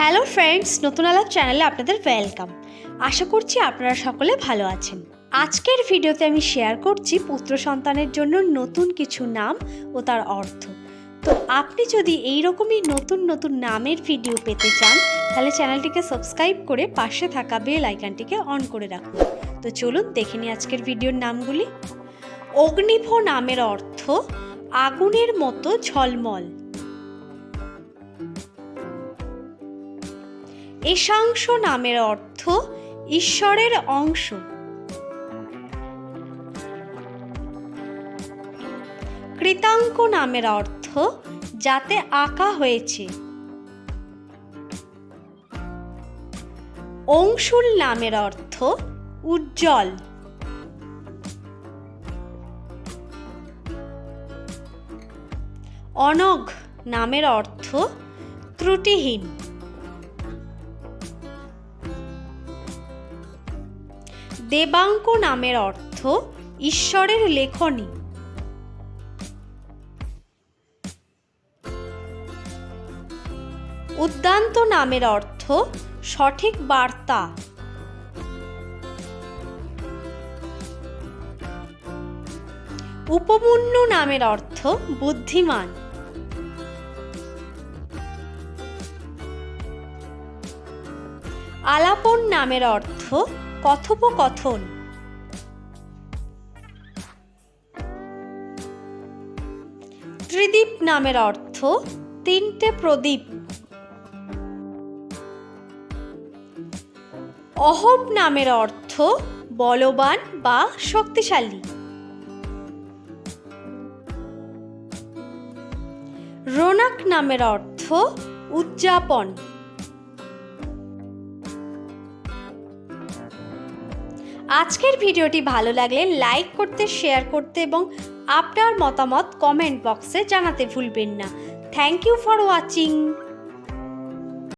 Hello friends, নতুন আলাপ চ্যানেলে আপনাদের ওয়েলকাম আশা করছি আপনারা সকলে ভালো আছেন। আজকের ভিডিওতে আমি শেয়ার করছি পুত্র সন্তানের জন্য নতুন কিছু নাম ও তার অর্থ। তো আপনি যদি এই রকমই নতুন নতুন নামের ভিডিও পেতে চান, তাহলে চ্যানেলটিকে সাবস্ক্রাইব করে পাশে থাকা বেল আইকনটিকে অন করে রাখুন। তো চলুন দেখে নিই আজকের ভিডিওর নামগুলি। অগ্নিভ নামের অর্থ, আগুনের মতো ঝলমল। এশাংশ নামের অর্থ ঈশ্বরের অংশ। কৃতাঙ্ক নামের অর্থ যাতে আঁকা হয়েছে। অংশুল নামের অর্থ উজ্জ্বল। অনঘ নামের অর্থ ত্রুটিহীন। দেবাঙ্ক নামের অর্থ ঈশ্বরের লেখনী। উদ্যান্ত নামের অর্থ সঠিক বার্তা। উপমন্য নামের অর্থ বুদ্ধিমান। আলাপন নামের অর্থ কথোপকথন। ত্রিদীপ নামের অর্থ, তিনটে প্রদীপ। অহব নামের অর্থ, বলবান বা শক্তিশালী। রোনাক নামের অর্থ, উদযাপন। আজকের ভিডিওটি ভালো লাগলে লাইক করতে, শেয়ার করতে এবং আপনার মতামত কমেন্ট বক্সে জানাতে ভুলবেন না। Thank you for watching